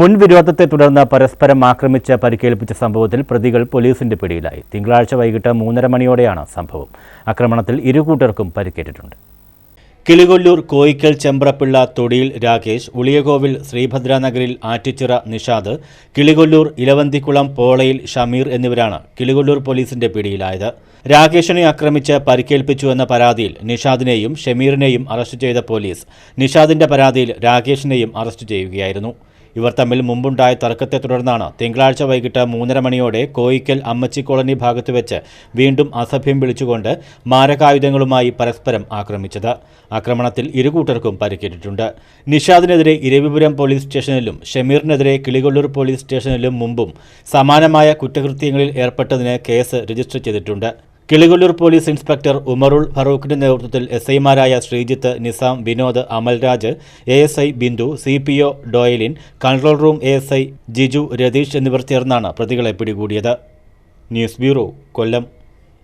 മുൻവിരോധത്തെ തുടർന്ന് പരസ്പരം ആക്രമിച്ച് പരിക്കേൽപ്പിച്ച സംഭവത്തിൽ പ്രതികൾ പോലീസിന്റെ പിടിയിലായി. തിങ്കളാഴ്ച വൈകിട്ട് മൂന്നര മണിയോടെയാണ് സംഭവം. ആക്രമണത്തിൽ ഇരു കൂട്ടർക്കും പരിക്കേറ്റിട്ടുണ്ട്. കിളികൊല്ലൂർ കോയിക്കൽ ചെമ്പ്രപ്പിള്ള തൊടിയിൽ രാകേഷ് ഉളിയകോവിൽ ശ്രീഭദ്രാനഗറിൽ ആറ്റിച്ചിറ നിഷാദ് കിളികൊല്ലൂർ ഇലവന്തിക്കുളം പോളയിൽ ഷമീർ എന്നിവരാണ് കിളികൊല്ലൂർ പോലീസിന്റെ പിടിയിലായത്. രാകേഷിനെ ആക്രമിച്ച് പരിക്കേൽപ്പിച്ചുവെന്ന പരാതിയിൽ നിഷാദിനെയും ഷമീറിനെയും അറസ്റ്റ് ചെയ്ത പോലീസ് നിഷാദിന്റെ പരാതിയിൽ രാകേഷിനെയും അറസ്റ്റ് ചെയ്യുകയായിരുന്നു. ഇവർ തമ്മിൽ മുമ്പുണ്ടായ തർക്കത്തെ തുടർന്നാണ് തിങ്കളാഴ്ച വൈകിട്ട് മൂന്നര മണിയോടെ കോയിക്കൽ അമ്മച്ചി കോളനി ഭാഗത്ത് വെച്ച് വീണ്ടും അസഭ്യം വിളിച്ചുകൊണ്ട് മാരകായുധങ്ങളുമായി പരസ്പരം ആക്രമിച്ചത്. ആക്രമണത്തിൽ ഇരു കൂട്ടർക്കും പരിക്കേറ്റിട്ടുണ്ട്. നിഷാദിനെതിരെ ഇരവിപുരം പോലീസ് സ്റ്റേഷനിലും ഷമീറിനെതിരെ കിളികൊള്ളൂർ പോലീസ് സ്റ്റേഷനിലും മുമ്പും സമാനമായ കുറ്റകൃത്യങ്ങളിൽ ഏർപ്പെട്ടതിന് കേസ് രജിസ്റ്റർ ചെയ്തിട്ടുണ്ട്. കിളികൊല്ലൂർ പോലീസ് ഇൻസ്പെക്ടർ ഉമറുൾ ഫറൂഖിന്റെ നേതൃത്വത്തിൽ എസ് ഐമാരായ Sreejith Nizam Vinod Amalraj A S I Bindu C P O Doyalin control room A S I Jiju Ratheesh എന്നിവർ ചേർന്നാണ് പ്രതികളെ പിടികൂടിയത്. News bureau Kollam.